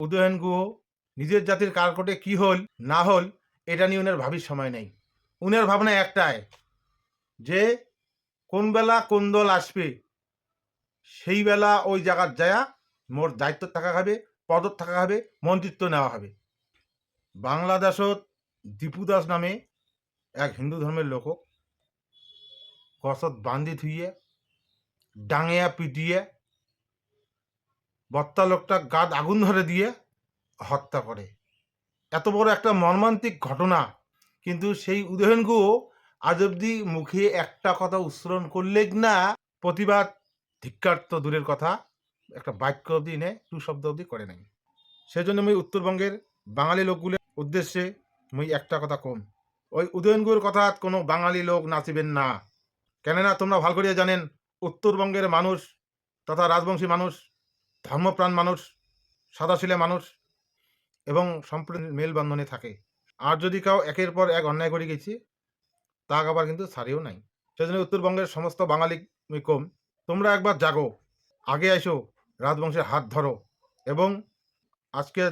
উদয়ন গুহ নিজের জাতির কালকোটে কি হল, না হল, এটা নিয়ে উনার ভাবির সময় নেই। উনার ভাবনা একটাই, যে কোন বেলা কোন দল আসবে, সেই বেলা ওই জায়গার যায়া মোর দায়িত্ব থাকা হবে পদত থাকা হবে, মন্ত্রিত্ব নেওয়া হবে। বাংলাদেশত দীপু দাস নামে এক হিন্দু ধর্মের লোক গছত বান্ধি থুইয়ে ডাঙিয়া পিটিয়ে বত্তা লোকটা গাত আগুন ধরে দিয়ে হত্যা করে। এত বড় একটা মর্মান্তিক ঘটনা। কিন্তু সেই উদয়নগুও আজ অব্দি মুখে একটা কথা উচ্চারণ করলে না, প্রতিবাদ ধিক্কার তো দূরের কথা। একটা বাক্য অবধি নে টু শব্দ অবধি করে নাই। সেজন্য আমি উত্তরবঙ্গের বাঙালি লোকগুলোর উদ্দেশ্যে মুই একটা কথা কম। ওই উদয়নগুর কথা কোনো বাঙালি লোক নাচিবেন না। কেননা তোমরা ভালো করিয়া জানেন, উত্তরবঙ্গের মানুষ তথা রাজবংশী মানুষ ধর্মপ্রাণ মানুষ, সাদাশীলে মানুষ এবং সম্পূর্ণ মেলবন্ধনে থাকে। আর যদি কাউ একের পর এক অন্যায় করে গেছি তা আবার কিন্তু ছাড়িও নাই। সেজন্য উত্তরবঙ্গের সমস্ত বাঙালি কম, তোমরা একবার জাগো, আগে এসো রাজবংশের হাত ধরো এবং আজকে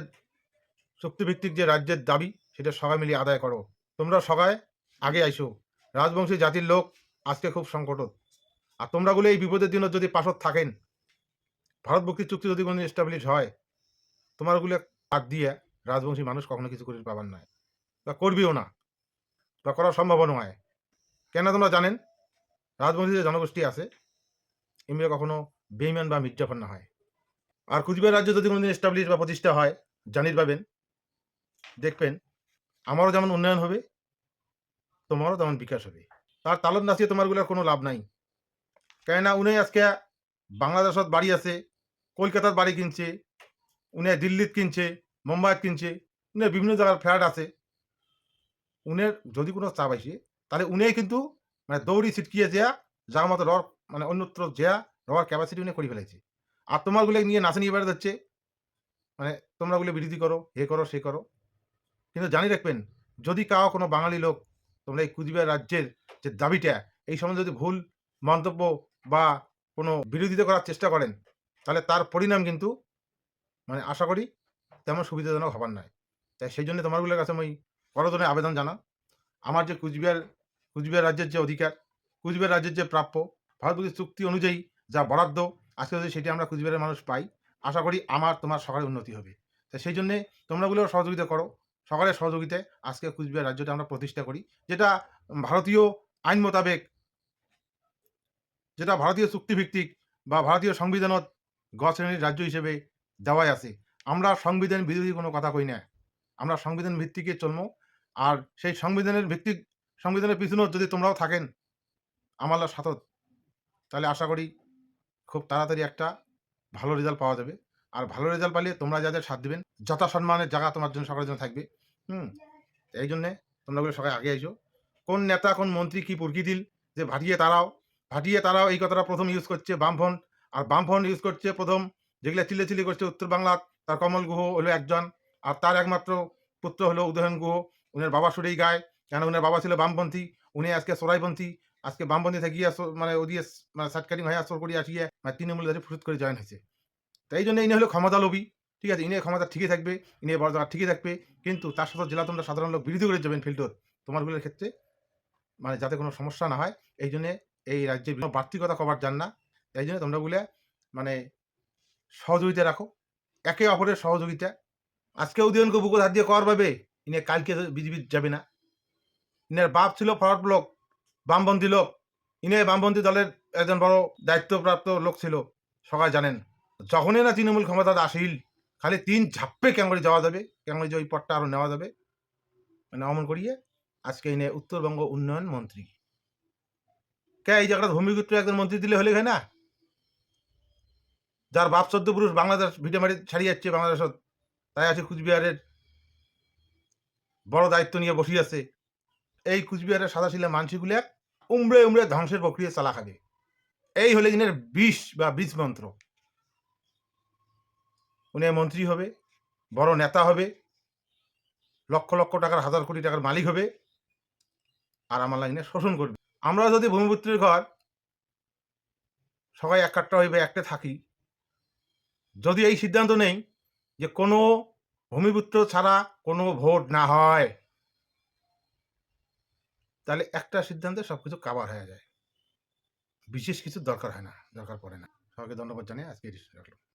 চুক্তিভিত্তিক যে রাজ্যের দাবি, সেটা সবাই মিলিয়ে আদায় করো। তোমরা সবাই আগে আইসো। রাজবংশী জাতির লোক আজকে খুব সংকটত। আর তোমরাগুলো এই বিপদের দিনত যদি পাশত থাকেন ভারত মুক্তি চুক্তি যদি কোনো এস্টাবলিশ হয় তোমারগুলো হাত দিয়ে রাজবংশী মানুষ কখনো কিছু করে পাবার নয়। বা করবিও না, বা করা সম্ভব নয়। কেন তোমরা জানেন রাজবংশী যে জনগোষ্ঠী আছে, এমনি কখনো বেইমান বা মির্জাফর না হয়। আর কুচবিহার রাজ্য যদি কোনোদিন এস্টাবলিশ বা প্রতিষ্ঠা হয় জানির পাবেন, দেখবেন, আমারও যেমন উন্নয়ন হবে, তোমারও তেমন বিকাশ হবে। তার তালত নাচিয়ে তোমারগুলোর কোনো লাভ নাই। কেননা উনি আজকে বাংলাদেশত বাড়ি আছে, কলকাতার বাড়ি কিনছে, উনি দিল্লিত কিনছে মুম্বাইত কিনছে, উনি বিভিন্ন জায়গার ফ্ল্যাট আছে। উনের যদি কোনো চাপ আসে, তাহলে উনি কিন্তু মানে দৌড়ি ছিটকিয়ে যেয়া, যার মতো রর মানে অন্যত্র যেয়া রওয়ার ক্যাপাসিটি উনি করে ফেলেছে। আর তোমারগুলো নিয়ে নাচে নিয়ে বেড়াতে যাচ্ছে। মানে তোমরাগুলো বিরোধী করো হে করো, সে করো। কিন্তু জানি রাখবেন, যদি কাও কোনো বাঙালি লোক তোমরা এই কুচবিহার রাজ্যের যে দাবিটা, এই সম্বন্ধে যদি ভুল মন্তব্য বা কোনো বিরোধিতা করার চেষ্টা করেন, তাহলে তার পরিণাম কিন্তু মানে আশা করি তেমন সুবিধাজনক হবার নয়। তাই সেই জন্য তোমারগুলোর কাছে আমি করজনে আবেদন জানা আমার যে কুচবিহার কুচবিহার রাজ্যের যে অধিকার, কুচবিহার রাজ্যের যে প্রাপ্য, ভারতবর্ষের চুক্তি অনুযায়ী যা বরাদ্দ, আজকে যদি সেটি আমরা কুচবিহারের মানুষ পাই, আশা করি আমার, তোমার সকালের উন্নতি হবে। তাই সেই জন্যে তোমরাগুলো সহযোগিতা করো। সকালের সহযোগিতায় আজকে কুচবিহার রাজ্যটা আমরা প্রতিষ্ঠা করি, যেটা ভারতীয় আইন মোতাবেক যেটা ভারতীয় চুক্তিভিত্তিক বা ভারতীয় সংবিধানত গ শ্রেণির রাজ্য হিসেবে দেওয়াই আছে। আমরা সংবিধান বিরোধী কোনো কথা কই না। আমরা সংবিধান ভিত্তিকে চলবো আর সেই সংবিধানের ভিত্তিক সংবিধানের পিছনেও যদি তোমরাও থাকেন আমার সাথত। তাহলে আশা করি খুব তাড়াতাড়ি একটা ভালো রেজাল্ট পাওয়া যাবে। আর ভালো রেজাল্ট পাইলে তোমরা যাদের সাথ দিবেন, যথা সম্মানের জায়গা তোমার জন্য সকালের জন্য থাকবে। হুম? এই জন্যে তোমরা বলে সবাই আগে আইসো। কোন নেতা, কোন মন্ত্রী কি পুরকি দিল যে ভাটিয়ে তারাও ভাটিয়ে তারাও এই কথাটা প্রথম ইউজ করছে বামফ্রন্ট। আর বামফ্রন্ট ইউজ করছে প্রথম যেগুলো চিলে চিলি করছে উত্তর বাংলা, তার কমল গুহ হলো একজন। আর তার একমাত্র পুত্র হলো উদয়ন গুহ। উনার বাবা সুরেই গায় কেন উনার বাবা ছিল বামপন্থী, উনি আজকে সরাইপন্থী। আজকে বামপন্থী থেকে মানে ওদিকে মানে সাটকারিং হয়ে আসর করে আসিয়ে মানে তৃণমূল ধরে ফুসুত করে জয়েন হয়েছে। তাই জন্য ইনি হলো ক্ষমতা লোভী, ঠিক আছে? ইনি ক্ষমতা ঠিকই থাকবে, ইনি বড় জায়গা ঠিকই থাকবে। কিন্তু তার সাথে জেলা তোমরা সাধারণ লোক বিরোধী করে যাবেন ফিল্ডত তোমারগুলোর ক্ষেত্রে মানে যাতে কোনো সমস্যা না হয়, এই জন্যে এই রাজ্যে বিভিন্ন বাড়তি কথা কবার যান না। এই জন্য তোমরা বলে মানে সহযোগিতা রাখো। একে অপরের সহযোগিতা। আজকে উদয়নকে বুকুর হাত দিয়ে কর পাবে। ইনি কালকে বিজেপি যাবে না। ইনার বাপ ছিল ফরওয়ার্ড ব্লক বামপন্থী লোক। ইনি বামপন্থী দলের একজন বড় দায়িত্বপ্রাপ্ত লোক ছিল। সবাই জানেন। যখনই না তৃণমূল ক্ষমতা আসিল, খালি তিন ঝাপ্পে ক্যাঙ্গড়ি যাওয়া যাবে। ক্যাঙ্গড়ি যে ওই পথটা আরও নেওয়া যাবে। মানে অমন করিয়ে আজকে ইনে উত্তরবঙ্গ উন্নয়ন মন্ত্রী। কে এই জায়গাটা ভূমিপুত্র একজন মন্ত্রী দিলে হলে হয় না? যার বাপ চোদ্দ পুরুষ বাংলাদেশ ভিটেমারি ছাড়িয়ে যাচ্ছে বাংলাদেশত তাই আছে কুচবিহারের বড় দায়িত্ব নিয়ে বসিয়ে আছে। এই কুচবিহারের সাদাশিলা মানসিগুলো উমড়ে উমড়ে ধ্বংসের প্রক্রিয়া চালা খাবে এই হলে ইনের বিষ বা বীজ মন্ত্র। উনি মন্ত্রী হবে, বড় নেতা হবে, লক্ষ লক্ষ টাকার, হাজার কোটি টাকার মালিক হবে, আর আমার লাইনে শোষণ করবে। আমরা যদি ভূমিপুত্রের ঘর, সবাই এক কাটটা হইবে, একটা থাকি। যদি এই সিদ্ধান্ত নেই যে কোনো ভূমিপুত্র ছাড়া কোনো ভোট না হয়, তাহলে একটা সিদ্ধান্তে সব কিছু কাভার হয়ে যায়। বিশেষ কিছু দরকার হয় না, দরকার পড়ে না। সবাইকে ধন্যবাদ জানিয়ে আজকে রাখলাম।